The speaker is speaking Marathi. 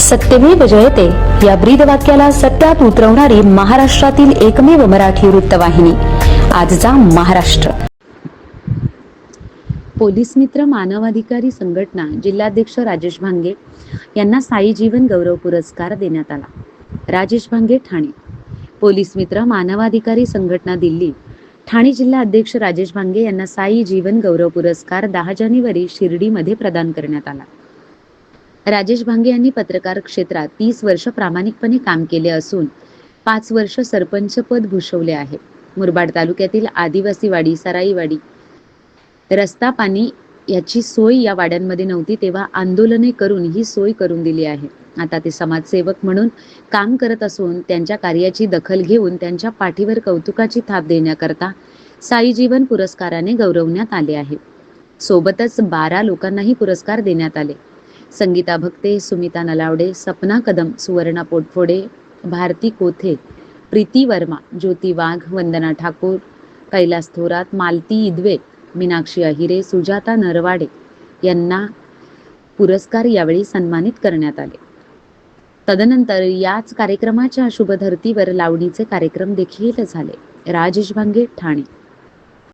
सत्यमेव जयते या ब्रीद वाक्याला सत्यात उतरवणारी महाराष्ट्रातील एकमेव मराठी वृत्तवाहिनी आजचा महाराष्ट्र. पोलीस मित्र मानवाधिकारी संघटना जिल्हाध्यक्ष राजेश भांगे यांना साई जीवन गौरव पुरस्कार देण्यात आला. राजेश भांगे ठाणे. पोलीस मित्र मानवाधिकारी संघटना दिल्ली. ठाणे जिल्हा अध्यक्ष राजेश भांगे यांना साई जीवन गौरव पुरस्कार दहा जानेवारी शिर्डीमध्ये प्रदान करण्यात आला. राजेश भांगे यांनी पत्रकार क्षेत्रात तीस वर्ष प्रामाणिकपणे काम केले असून पाच वर्ष सरपंच पद भूषवले आहे. मुरबाड तालुक्यातील आदिवासी वाडी सराईवाडी रस्ता पाणी याची सोय या वाड्यांमध्ये नव्हती तेव्हा आंदोलने करून ही सोय करून दिली आहे. आता ते समाजसेवक म्हणून काम करत असून त्यांच्या कार्याची दखल घेऊन त्यांच्या पाठीवर कौतुकाची थाप देण्याकरता साई जीवन पुरस्काराने गौरवण्यात आले आहे. सोबतच बारा लोकांनाही पुरस्कार देण्यात आले. संगीता भक्ते सुमिता नलावडे सपना कदम सुवर्णा पोटफोडे भारती कोथे प्रीती वर्मा ज्योती वाघ वंदना ठाकूर कैलास थोरात मालती इदवे मीनाक्षी अहिरे सुजाता नरवाडे यांना पुरस्कार यावेळी सन्मानित करण्यात आले. तदनंतर याच कार्यक्रमाच्या शुभधर्तीवर लावणीचे कार्यक्रम देखील झाले. राजेश भांगे ठाणे.